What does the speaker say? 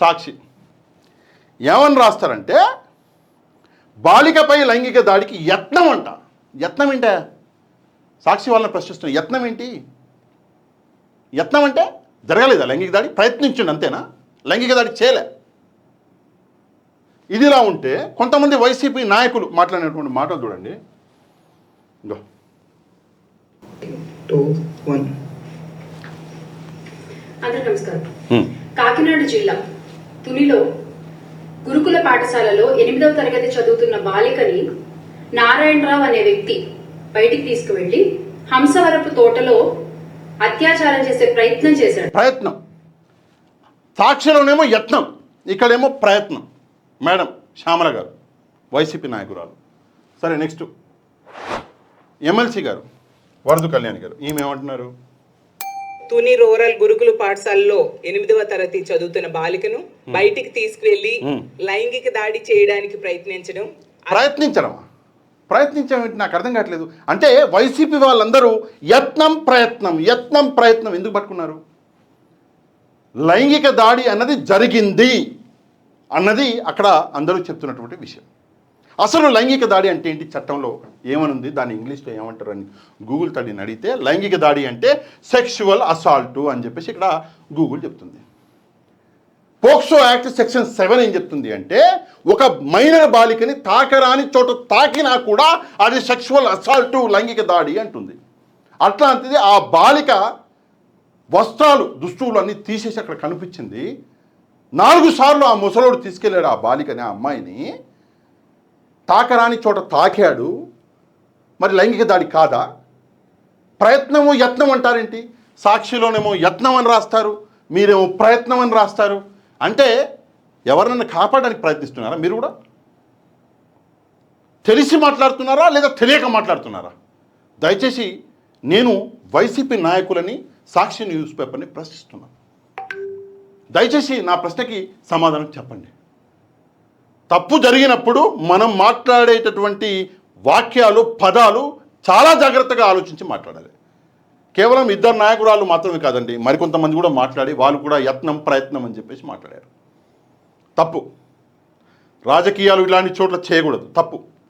సాక్షి. ఏమని రాస్తారంటే బాలికపై లైంగిక దాడికి యత్నం అంట. యత్నం ఏంటే? సాక్షి వాళ్ళని ప్రశ్నిస్తున్న యత్నం ఏంటి? యత్నం అంటే జరగలేదా లైంగిక దాడి? ప్రయత్నించండి అంతేనా? లైంగిక దాడి చేయలే. ఇదిలా ఉంటే కొంతమంది వైసీపీ నాయకులు మాట్లాడినటువంటి మాటలు చూడండి. అందరికీ నమస్కారం. కాకినాడ జిల్లా తునిలో గురుకుల పాఠశాలలో ఎనిమిదవ తరగతి చదువుతున్న బాలికని నారాయణరావు అనే వ్యక్తి బయటికి తీసుకువెళ్ళి హంసవరపు తోటలో అత్యాచారం చేసే ప్రయత్నం చేశాడు. ప్రయత్నం. సాక్షిలోనేమో యత్నం. ఇక్కడేమో ప్రయత్నం. మేడం శ్యామల గారు వైసీపీ నాయకురాలు. సరే నెక్స్ట్. ఎమ్మెల్సీ గారు వరదు కళ్యాణ్ గారు ఈమె ఏమంటున్నారు? తుని రూరల్ గురుకుల పాఠశాలలో ఎనిమిదవ తరగతి చదువుతున్న బాలికను బయటికి తీసుకువెళ్ళి. లైంగిక దాడి చేయడానికి ప్రయత్నించడం ప్రయత్నించడమా ప్రయత్నించడం ఏంటి? నాకు అర్థం కావట్లేదు. అంటే వైసీపీ వాళ్ళందరూ యత్నం ప్రయత్నం యత్నం ప్రయత్నం ఎందుకు పట్టుకున్నారు? లైంగిక దాడి అన్నది జరిగింది అన్నది అక్కడ అందరూ చెప్తున్నటువంటి విషయం. అసలు లైంగిక దాడి అంటే ఏంటి? చట్టంలో ఏమనుంది? దాన్ని ఇంగ్లీష్లో ఏమంటారు అని గూగుల్ తడిని అడిగితే లైంగిక దాడి అంటే సెక్షువల్ అసాల్టు అని చెప్పేసి ఇక్కడ గూగుల్ చెప్తుంది. పోక్సో యాక్ట్ సెక్షన్ సెవెన్ ఏం చెప్తుంది అంటే ఒక మైనర్ బాలికని తాకరాని చోట తాకినా కూడా అది సెక్షువల్ అసాల్ట్ లైంగిక దాడి అంటుంది. అట్లాంటిది ఆ బాలిక వస్త్రాలు దుస్తువులు అన్నీ తీసేసి అక్కడ కనిపించింది. నాలుగు సార్లు ఆ ముసలోడు తీసుకెళ్ళాడు ఆ బాలికని ఆ అమ్మాయిని. తాకరాని చోట తాకాడు. మరి లైంగిక దాడి కాదా? ప్రయత్నము యత్నం అంటారేంటి? సాక్షిలోనేమో యత్నం అని రాస్తారు. మీరేమో ప్రయత్నం అని రాస్తారు. అంటే ఎవరినైనా కాపాడడానికి ప్రయత్నిస్తున్నారా మీరు కూడా? తెలిసి మాట్లాడుతున్నారా లేదా తెలియక మాట్లాడుతున్నారా? దయచేసి నేను వైసీపీ నాయకులని సాక్షి న్యూస్ పేపర్ని ప్రశ్నిస్తున్నాను. దయచేసి నా ప్రశ్నకి సమాధానం చెప్పండి. తప్పు జరిగినప్పుడు మనం మాట్లాడేటటువంటి వాక్యాలు పదాలు చాలా జాగ్రత్తగా ఆలోచించి మాట్లాడాలి. కేవలం ఇద్దరు నాయకురాలు మాత్రమే కాదండి మరికొంతమంది కూడా మాట్లాడి వాళ్ళు కూడా యత్నం ప్రయత్నం అని చెప్పేసి మాట్లాడారు. తప్పు. రాజకీయాలు ఇలాంటి చోట్ల చేయకూడదు. తప్పు.